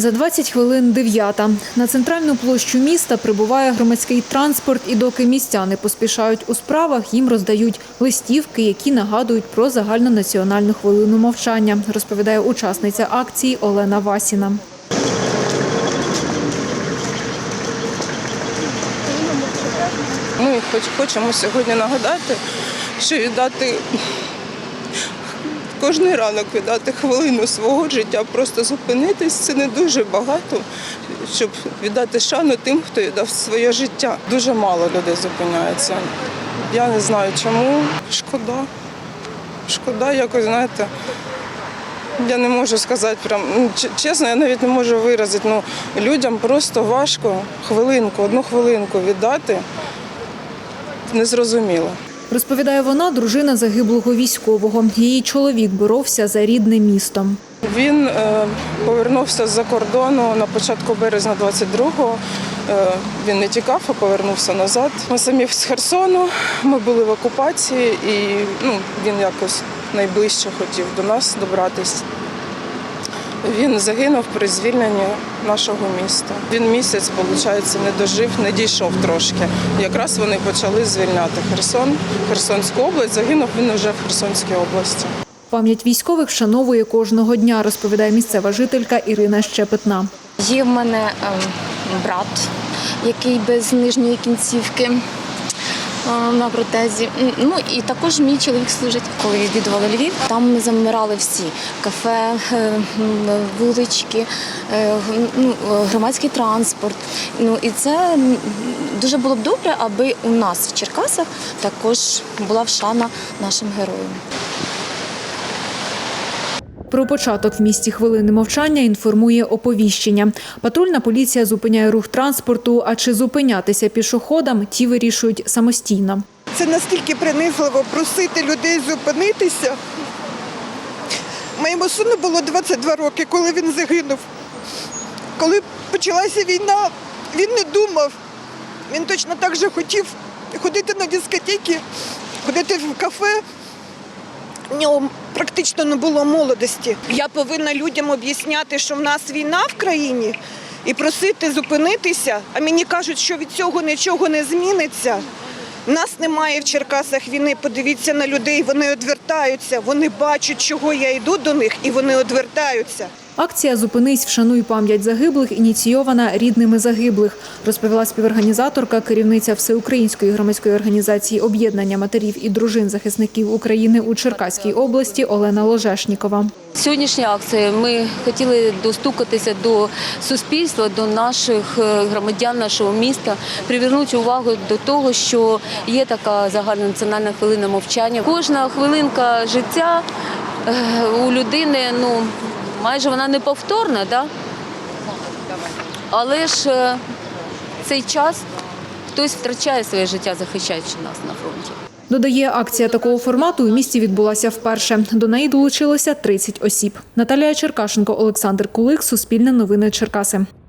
За 20 хвилин дев'ята. На центральну площу міста прибуває громадський транспорт, і доки містяни поспішають у справах, їм роздають листівки, які нагадують про загальнонаціональну хвилину мовчання, розповідає учасниця акції Олена Васіна. Ми хоч хочемо сьогодні нагадати, що віддати кожний ранок віддати хвилину свого життя, просто зупинитись це не дуже багато, щоб віддати шану тим, хто віддав своє життя. Дуже мало людей зупиняється. Я не знаю чому. Шкода. Шкода, якось, знаєте. Я не можу сказати прям ну, чесно, я навіть не можу виразити. Ну, людям просто важко хвилинку, одну хвилинку віддати. Незрозуміло. Розповідає вона, дружина загиблого військового. Її чоловік боровся за рідне місто. Він е, повернувся з-за кордону на початку березня 22-го. Е, він не тікав, а повернувся назад. Ми самі з Херсону, ми були в окупації, і ну, він якось найближче хотів до нас добратися. Він загинув при звільненні нашого міста. Він місяць, виходить, не дожив, не дійшов трошки. Якраз вони почали звільняти Херсон, Херсонську область. Загинув він вже в Херсонській області. Пам'ять військових вшановує кожного дня, розповідає місцева жителька Ірина Щепетна. Є в мене ем, брат, який без нижньої кінцівки на протезі. Ну і також мій чоловік служить. Коли відвідували Львів, там ми замирали всі кафе, е, вулички, е, ну, е, громадський транспорт. Ну і це дуже було б добре, аби у нас в Черкасах також була вшана нашим героям. Про початок в місті хвилини мовчання інформує оповіщення. Патрульна поліція зупиняє рух транспорту, а чи зупинятися пішоходам, ті вирішують самостійно. Це настільки принизливо просити людей зупинитися. Моєму сину було 22 роки, коли він загинув. Коли почалася війна, він не думав. Він точно так же хотів ходити на дискотеки, ходити в кафе. Нього практично не було молодості. Я повинна людям об'ясняти, що в нас війна в країні, і просити зупинитися, а мені кажуть, що від цього нічого не зміниться. У нас немає в Черкасах війни. Подивіться на людей, вони одвертаються, вони бачать, чого я йду до них, і вони одвертаються. Акція Зупинись, вшануй пам'ять загиблих ініційована рідними загиблих, розповіла співорганізаторка, керівниця всеукраїнської громадської організації об'єднання матерів і дружин захисників України у Черкаській області Олена Ложешнікова. Сьогоднішня акція ми хотіли достукатися до суспільства, до наших е, громадян нашого міста, привернути увагу до того, що є така загальнонаціональна хвилина мовчання. Кожна хвилинка життя е, у людини, ну майже вона неповторна, да? але ж е, цей час хтось втрачає своє життя, захищаючи нас на фронті. Додає, акція такого формату у місті відбулася вперше. До неї долучилося 30 осіб. Наталія Черкашенко, Олександр Кулик, Суспільне новини Черкаси.